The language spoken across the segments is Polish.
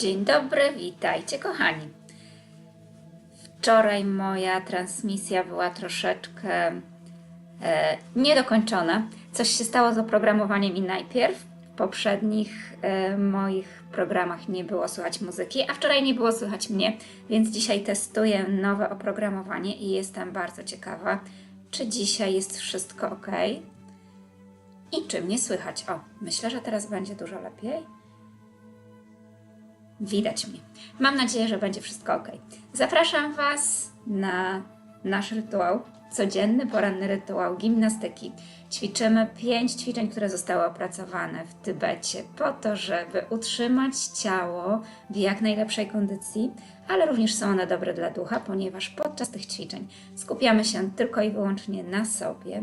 Dzień dobry, witajcie kochani. Wczoraj moja transmisja była troszeczkę e, niedokończona. Coś się stało z oprogramowaniem i najpierw w poprzednich e, moich programach nie było słychać muzyki, a wczoraj nie było słychać mnie, więc dzisiaj testuję nowe oprogramowanie i jestem bardzo ciekawa, czy dzisiaj jest wszystko ok i czy mnie słychać. O, myślę, że teraz będzie dużo lepiej. Widać mnie. Mam nadzieję, że będzie wszystko ok. Zapraszam Was na nasz rytuał, codzienny, poranny rytuał gimnastyki. Ćwiczymy pięć ćwiczeń, które zostały opracowane w Tybecie, po to, żeby utrzymać ciało w jak najlepszej kondycji, ale również są one dobre dla ducha, ponieważ podczas tych ćwiczeń skupiamy się tylko i wyłącznie na sobie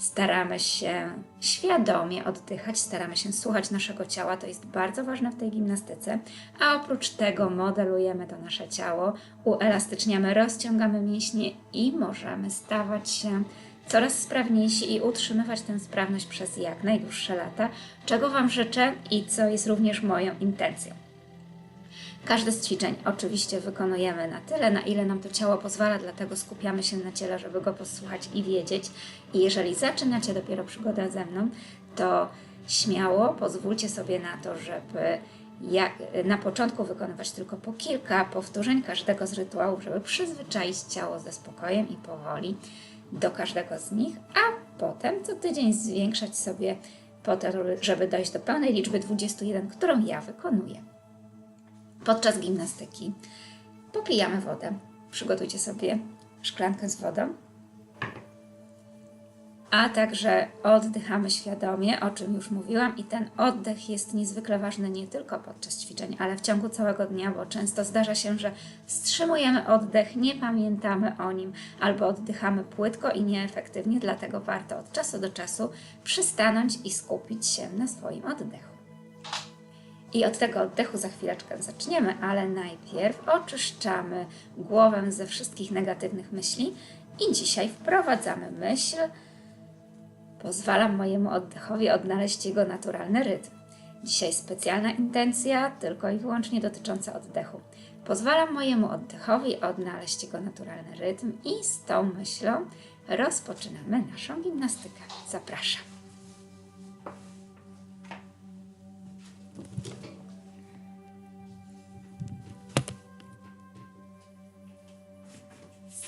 staramy się świadomie oddychać, staramy się słuchać naszego ciała, to jest bardzo ważne w tej gimnastyce, a oprócz tego modelujemy to nasze ciało, uelastyczniamy, rozciągamy mięśnie i możemy stawać się coraz sprawniejsi i utrzymywać tę sprawność przez jak najdłuższe lata, czego Wam życzę i co jest również moją intencją. Każde z ćwiczeń oczywiście wykonujemy na tyle, na ile nam to ciało pozwala, dlatego skupiamy się na ciele, żeby go posłuchać i wiedzieć. I jeżeli zaczynacie dopiero przygodę ze mną, to śmiało pozwólcie sobie na to, żeby jak, na początku wykonywać tylko po kilka powtórzeń każdego z rytuałów, żeby przyzwyczaić ciało ze spokojem i powoli do każdego z nich, a potem co tydzień zwiększać sobie po to, żeby dojść do pełnej liczby 21, którą ja wykonuję podczas gimnastyki popijamy wodę. Przygotujcie sobie szklankę z wodą. A także oddychamy świadomie, o czym już mówiłam, i ten oddech jest niezwykle ważny nie tylko podczas ćwiczeń, ale w ciągu całego dnia, bo często zdarza się, że wstrzymujemy oddech, nie pamiętamy o nim, albo oddychamy płytko i nieefektywnie, dlatego warto od czasu do czasu przystanąć i skupić się na swoim oddechu. I od tego oddechu za chwileczkę zaczniemy, ale najpierw oczyszczamy głowę ze wszystkich negatywnych myśli i dzisiaj wprowadzamy myśl. Pozwalam mojemu oddechowi odnaleźć jego naturalny rytm. Dzisiaj specjalna intencja, tylko i wyłącznie dotycząca oddechu. Pozwalam mojemu oddechowi odnaleźć jego naturalny rytm i z tą myślą rozpoczynamy naszą gimnastykę. Zapraszam.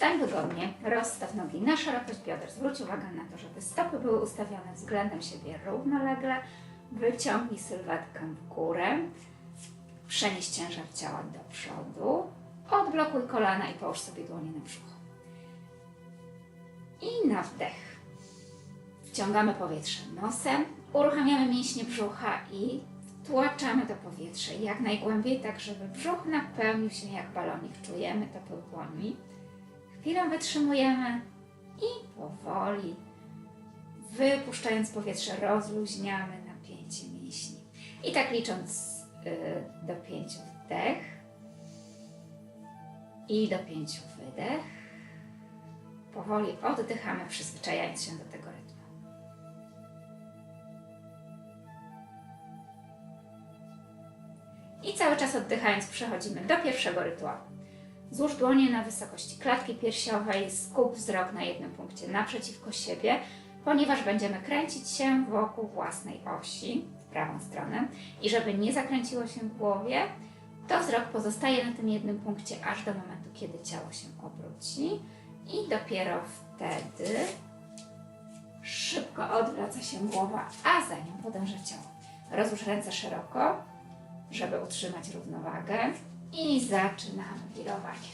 Stań wygodnie, rozstaw nogi na szerokość bioder. Zwróć uwagę na to, żeby stopy były ustawione względem siebie równolegle. Wyciągnij sylwetkę w górę. Przenieś ciężar ciała do przodu. Odblokuj kolana i połóż sobie dłonie na brzuch. I na wdech. Wciągamy powietrze nosem, uruchamiamy mięśnie brzucha i tłaczamy to powietrze jak najgłębiej, tak żeby brzuch napełnił się jak balonik. Czujemy to dłońmi. Chwilę wytrzymujemy i powoli, wypuszczając powietrze, rozluźniamy napięcie mięśni. I tak licząc y, do pięciu wdech i do pięciu wydech, powoli oddychamy, przyzwyczajając się do tego rytmu. I cały czas oddychając przechodzimy do pierwszego rytuału. Złóż dłonie na wysokości klatki piersiowej, skup wzrok na jednym punkcie naprzeciwko siebie, ponieważ będziemy kręcić się wokół własnej osi w prawą stronę i żeby nie zakręciło się w głowie, to wzrok pozostaje na tym jednym punkcie aż do momentu, kiedy ciało się obróci i dopiero wtedy szybko odwraca się głowa, a za nią podąża ciało. Rozłóż ręce szeroko, żeby utrzymać równowagę. I zaczynamy wirowanie.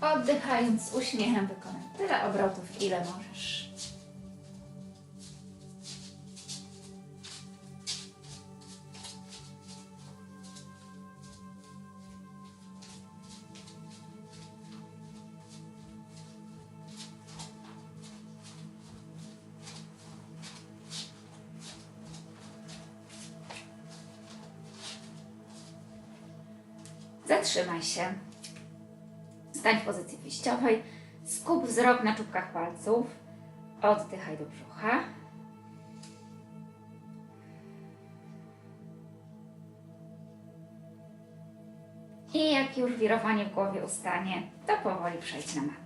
Oddychając z uśmiechem wykonaj tyle obrotów, ile możesz. Się. Stań w pozycji wyjściowej. Skup wzrok na czubkach palców. Oddychaj do brzucha. I jak już wirowanie w głowie ustanie, to powoli przejdź na matę.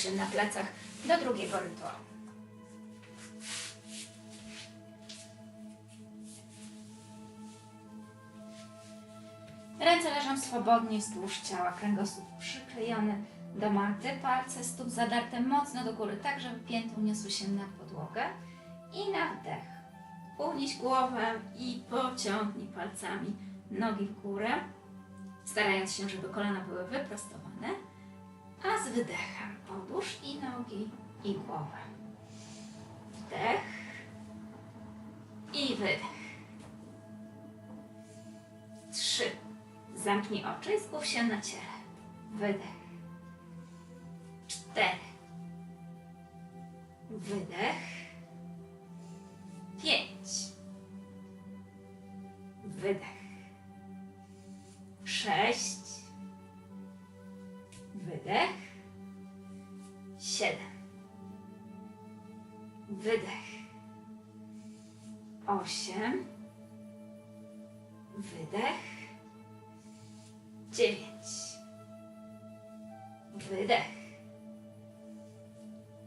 Się na plecach do drugiego rytuału. Ręce leżą swobodnie wzdłuż ciała, kręgosłup przyklejony do maty, palce stóp zadarte mocno do góry, tak żeby pięty uniosły się na podłogę. I na wdech. Unieś głowę i pociągnij palcami nogi w górę, starając się, żeby kolana były wyprostowane. A z wydechem podłóż i nogi, i głowę. Wdech i wydech. Trzy. Zamknij oczy i skup się na ciele. Wydech. Cztery. Wydech. Pięć. Wydech. Sześć. Wydech. Siedem. Wydech. Osiem. Wydech. Dziewięć. Wydech.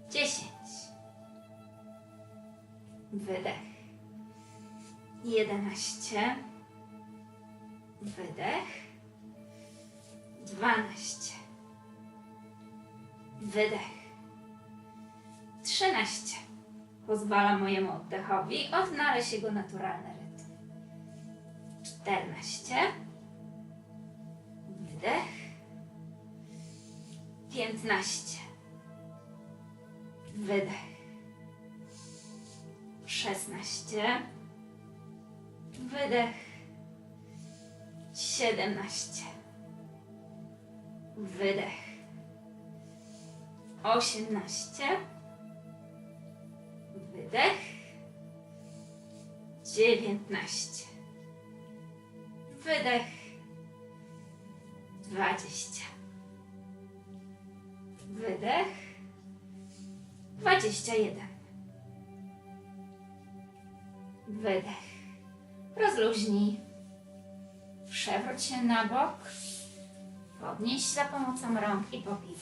Dziesięć. Wydech. Jedenaście. Wydech. Dwanaście. Wydech. Trzynaście. Pozwala mojemu oddechowi odnaleźć jego naturalny rytm. Czternaście. Wydech. Piętnaście. Wydech. Szesnaście. Wydech. Siedemnaście. Wydech. Osiemnaście. Wydech. Dziewiętnaście. Wydech. Dwadzieścia. Wydech. Dwadzieścia jeden. Wydech. Rozluźnij. Przewróć się na bok. Podnieś za pomocą rąk i popij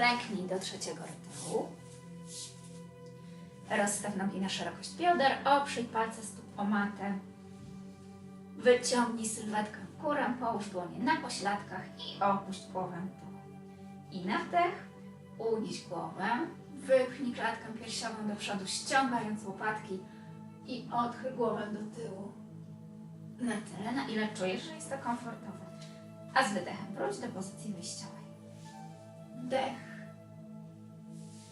wodę. Uklęknij do trzeciego rytuału. Rozstaw nogi na szerokość bioder, oprzyj palce stóp o matę. Wyciągnij sylwetkę w górę, połóż dłonie na pośladkach i opuść głowę w. I na wdech unieś głowę, wypchnij klatkę piersiową do przodu, ściągając łopatki i odchyl głowę do tyłu. Na tyle, na ile czujesz, że jest to komfortowe. A z wydechem wróć do pozycji wyjściowej. Wdech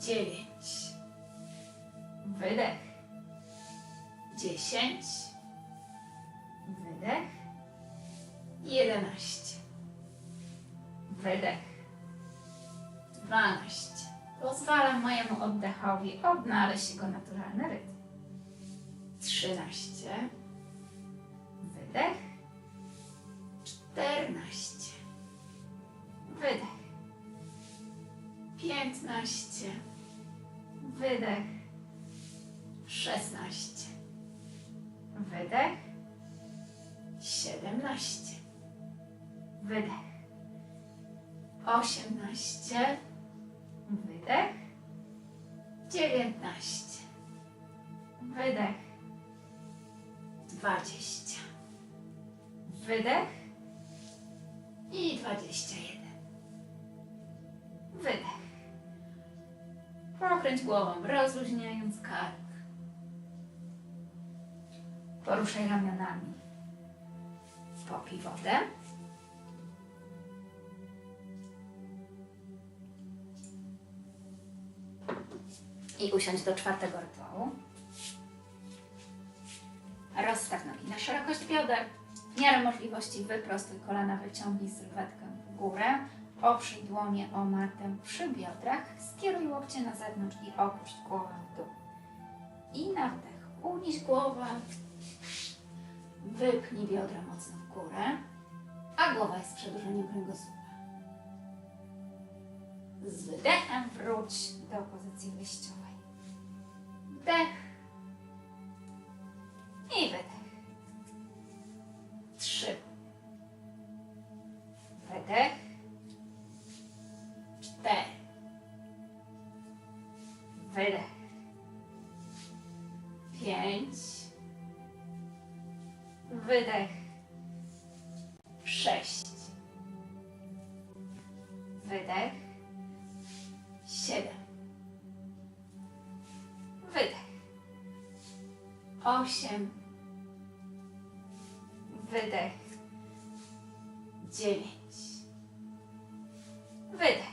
Dziewięć. Wydech. Dziesięć. Wydech. Jedenaście. Wydech. Dwanaście. Pozwalam mojemu oddechowi odnaleźć jego naturalny rytm. Trzynaście. Wydech. Czternaście. Wydech. Piętnaście. Wydech. Szesnaście. Wydech. Siedemnaście. Wydech. Osiemnaście. Wydech. Dziewiętnaście. Wydech. Dwadzieścia. Wydech. I 21. Wydech. Pokręć głową, rozluźniając kark. Poruszaj ramionami. Popij wodę. I usiądź do czwartego rytuału. Rozstaw nogi na szerokość bioder. W miarę możliwości wyprostuj kolana, wyciągnij sylwetkę w górę. Oprzyj dłonie o matę przy biodrach. Skieruj łokcie na zewnątrz i opuść głowę w dół. I na wdech unieś głowę. Wypchnij biodra mocno w górę, a głowa jest przedłużeniem kręgosłupa. Z wydechem wróć do pozycji wyjściowej. Wdech Wydech. Dziewięć. Wydech.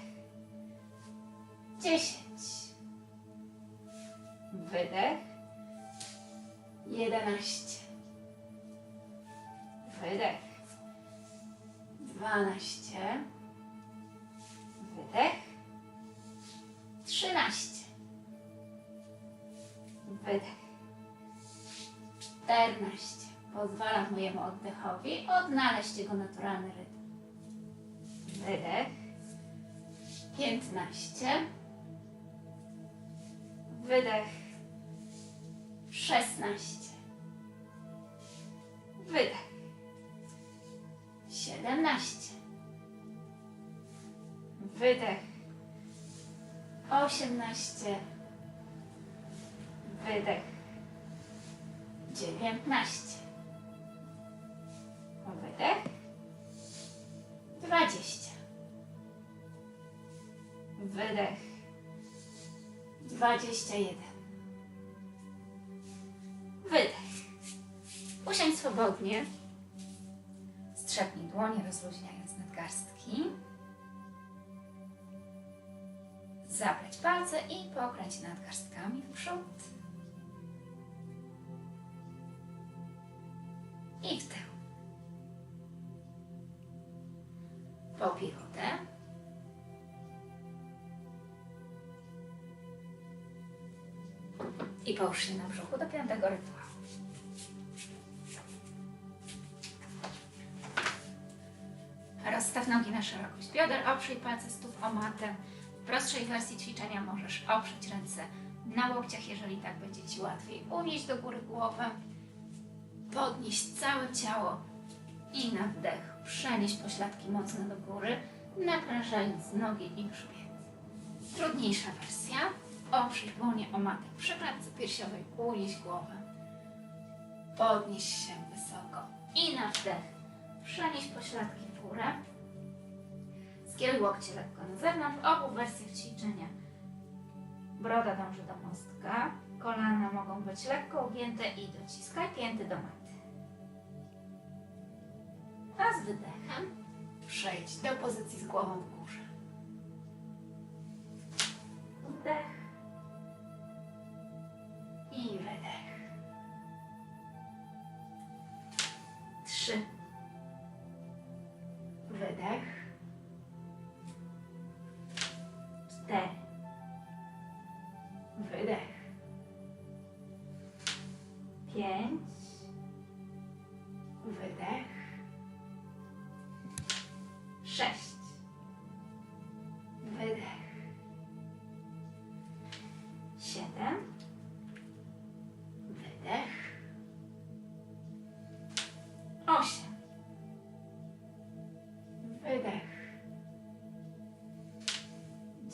Dziesięć. Wydech. Jedenaście. Wydech. Dwanaście. swojemu oddechowi odnaleźć jego naturalny rytm. Wydech. 15. Wydech. 16. Wydech. 17. Wydech. 18. Wydech. 19. Dwadzieścia. Wydech. Dwadzieścia jeden. Wydech. Usiądź swobodnie. Strzepnij dłonie, rozluźniając nadgarstki. Zapleć palce i pokręć nadgarstkami w przód. Połóż się na brzuchu do piątego rytuału. Rozstaw nogi na szerokość bioder, oprzyj palce stóp o matę. W prostszej wersji ćwiczenia możesz oprzeć ręce na łokciach, jeżeli tak będzie Ci łatwiej. Unieść do góry głowę, podnieść całe ciało i na wdech przenieść pośladki mocno do góry, naprężając nogi i grzbiet. Trudniejsza wersja. Oprzyj dłonie o matę przy klatce piersiowej, unieść głowę. Podnieść się wysoko i na wdech przenieść pośladki w górę. Skieruj łokcie lekko na zewnątrz. W obu wersjach ćwiczenia broda dąży do mostka, kolana mogą być lekko ugięte i dociskaj pięty do maty. A z wydechem przejdź do pozycji z głową w górze. Trzy.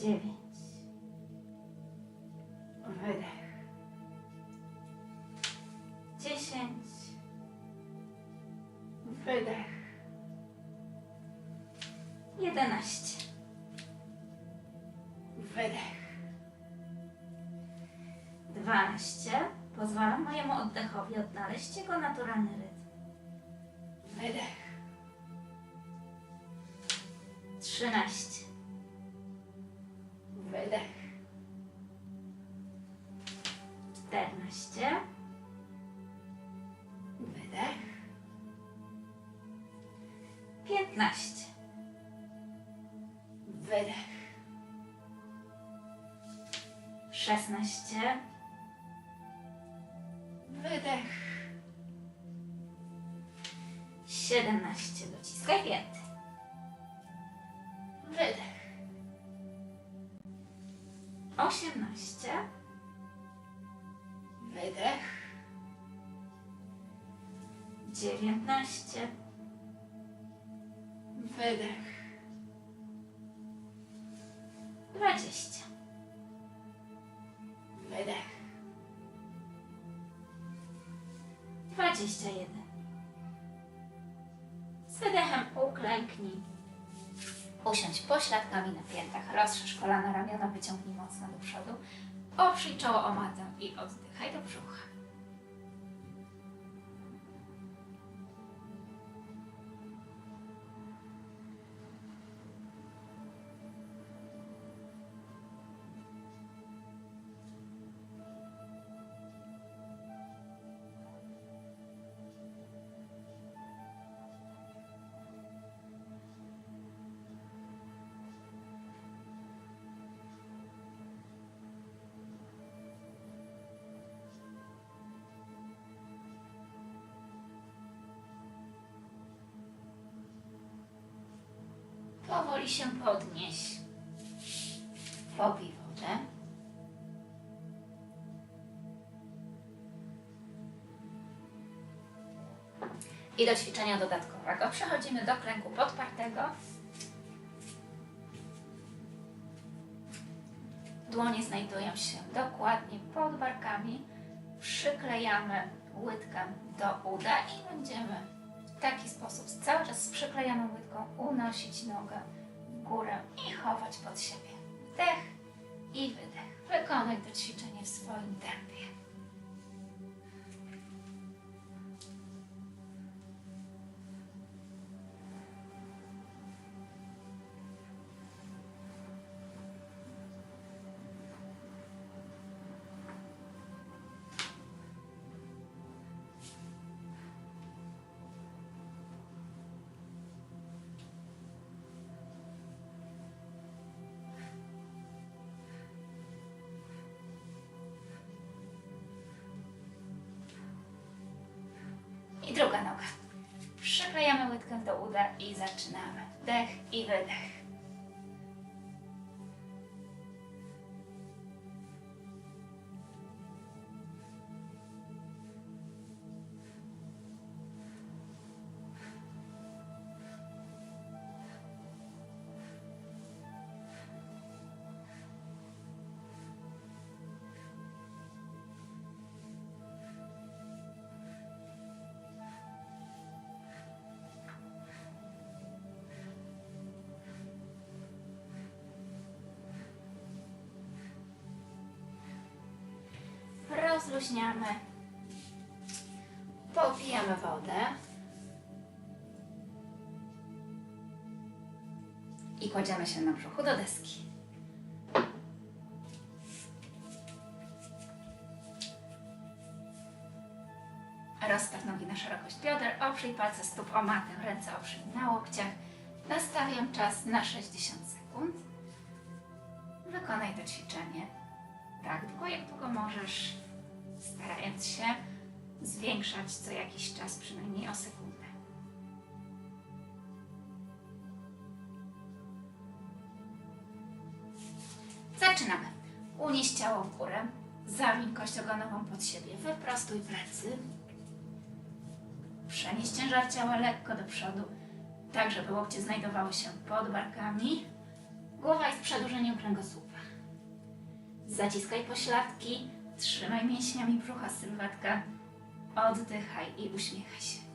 Dziewięć. Wydech. Dziesięć. Wydech. 11. Wydech. 12. Pozwalam mojemu oddechowi odnaleźć jego naturalny rytm. Wydech. 13. 16. Wydech. 17. Dociskaj pięty. Wydech. 18. Wydech. 19. Wydech. 20. Wydech. 21. Z wydechem uklęknij. Usiądź pośladkami na piętach, rozszerz kolana, ramiona, wyciągnij mocno do przodu. Oprzyj czoło o matę i oddychaj do brzucha. Powoli się podnieś. Popij wodę. I do ćwiczenia dodatkowego przechodzimy do kręgu podpartego. Dłonie znajdują się dokładnie pod barkami. Przyklejamy łydkę do uda i będziemy taki sposób cały czas z przyklejoną łydką unosić nogę w górę i chować pod siebie. Wdech i wydech. Wykonaj to ćwiczenie w swoim tempie. Przyklejamy łydkę do uda i zaczynamy. Wdech i wydech. Rozluźniamy. Popijamy wodę. I kładziemy się na brzuchu do deski. Rozstaw nogi na szerokość bioder, oprzyj palce stóp o matę, ręce oprzyj na łokciach. Nastawiam czas na 60 sekund. Wykonaj to ćwiczenie tak długo, jak długo możesz, starając się zwiększać co jakiś czas, przynajmniej o sekundę. Zaczynamy. Unieś ciało w górę, zawiń kość ogonową pod siebie, wyprostuj plecy. Przenieś ciężar ciała lekko do przodu, tak żeby łokcie znajdowały się pod barkami. Głowa jest przedłużeniem kręgosłupa. Zaciskaj pośladki, trzymaj mięśniami brzucha sylwetka, oddychaj i uśmiechaj się.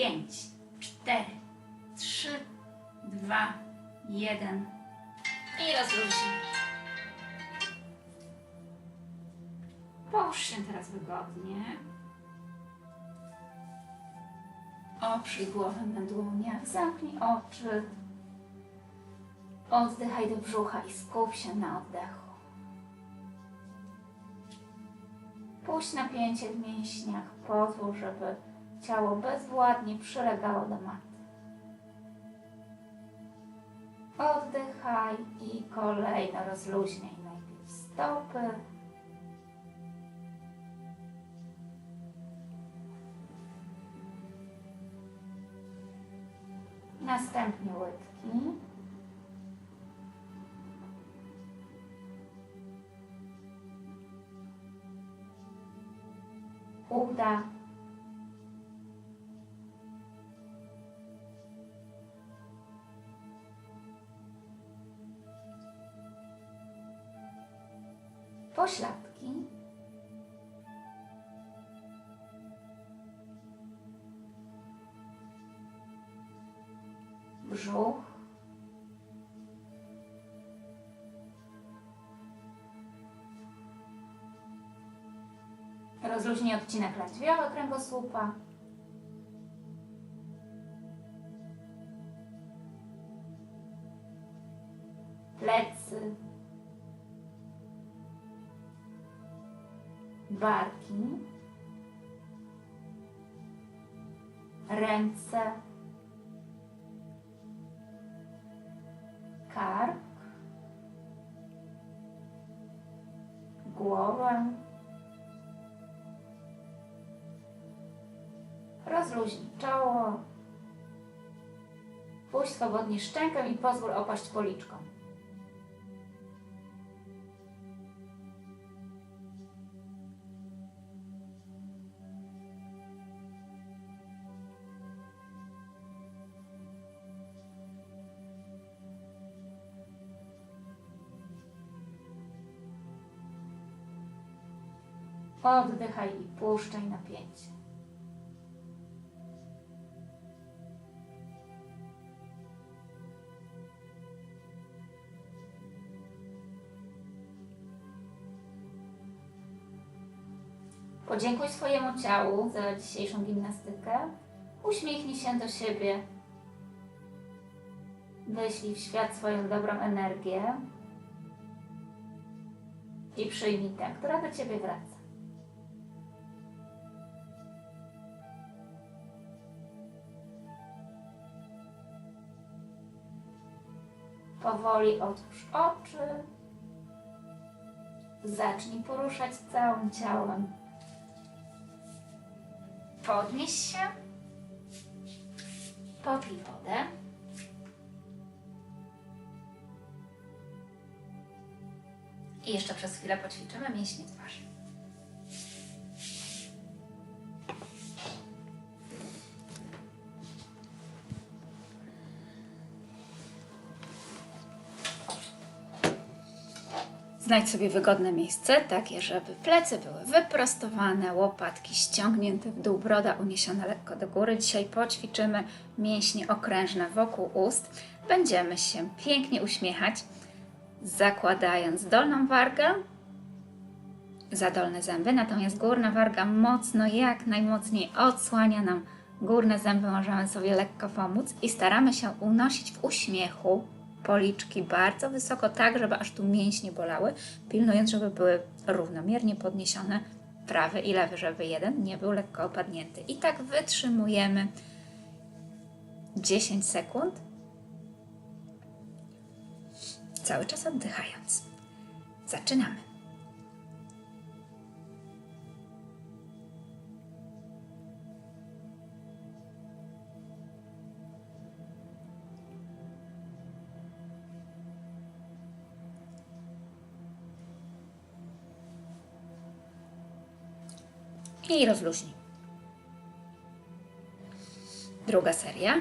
5, 4, 3, 2, 1 i rozluźnij. Połóż się teraz wygodnie. Oprzyj głowę na dłoniach, zamknij oczy. Oddychaj do brzucha i skup się na oddechu. Puść napięcie w mięśniach, pozwól, żeby ciało bezwładnie przylegało do maty. Oddychaj i kolejno rozluźniaj najpierw stopy. Następnie łydki. Uda. Pośladki. Brzuch. Rozluźnij odcinek lędźwiowy kręgosłupa. Barki. Ręce. Kark. Głowę. Rozluźnij czoło. Puść swobodnie szczękę i pozwól opaść policzkom. Oddychaj i puszczaj napięcie. Podziękuj swojemu ciału za dzisiejszą gimnastykę. Uśmiechnij się do siebie. Wyślij w świat swoją dobrą energię. I przyjmij tę, która do ciebie wraca. Powoli otwórz oczy. Zacznij poruszać całym ciałem. Podnieś się. Popij wodę. I jeszcze przez chwilę poćwiczymy mięśnie twarzy. Znajdź sobie wygodne miejsce, takie, żeby plecy były wyprostowane, łopatki ściągnięte w dół, broda uniesiona lekko do góry. Dzisiaj poćwiczymy mięśnie okrężne wokół ust. Będziemy się pięknie uśmiechać, zakładając dolną wargę za dolne zęby, natomiast górna warga mocno, jak najmocniej odsłania nam górne zęby. Możemy sobie lekko pomóc i staramy się unosić w uśmiechu policzki bardzo wysoko, tak żeby aż tu mięśnie bolały, pilnując, żeby były równomiernie podniesione prawy i lewy, żeby jeden nie był lekko opadnięty. I tak wytrzymujemy 10 sekund, cały czas oddychając. Zaczynamy. i rozluźnij. Druga seria.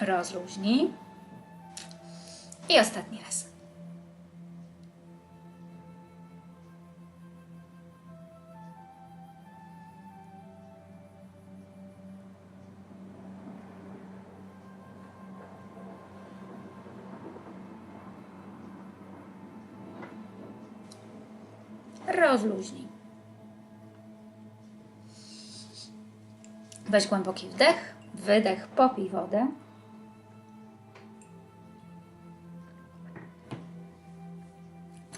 Rozluźnij. I ostatni raz. Rozluźnij. Weź głęboki wdech, wydech, popij wodę.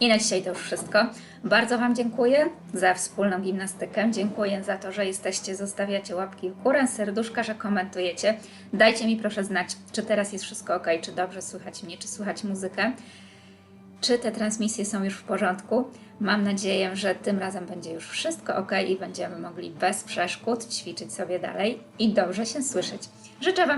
I na dzisiaj to już wszystko. Bardzo Wam dziękuję za wspólną gimnastykę. Dziękuję za to, że jesteście, zostawiacie łapki w górę, serduszka, że komentujecie. Dajcie mi proszę znać, czy teraz jest wszystko ok, czy dobrze słychać mnie, czy słychać muzykę czy te transmisje są już w porządku. Mam nadzieję, że tym razem będzie już wszystko ok i będziemy mogli bez przeszkód ćwiczyć sobie dalej i dobrze się słyszeć. Życzę Wam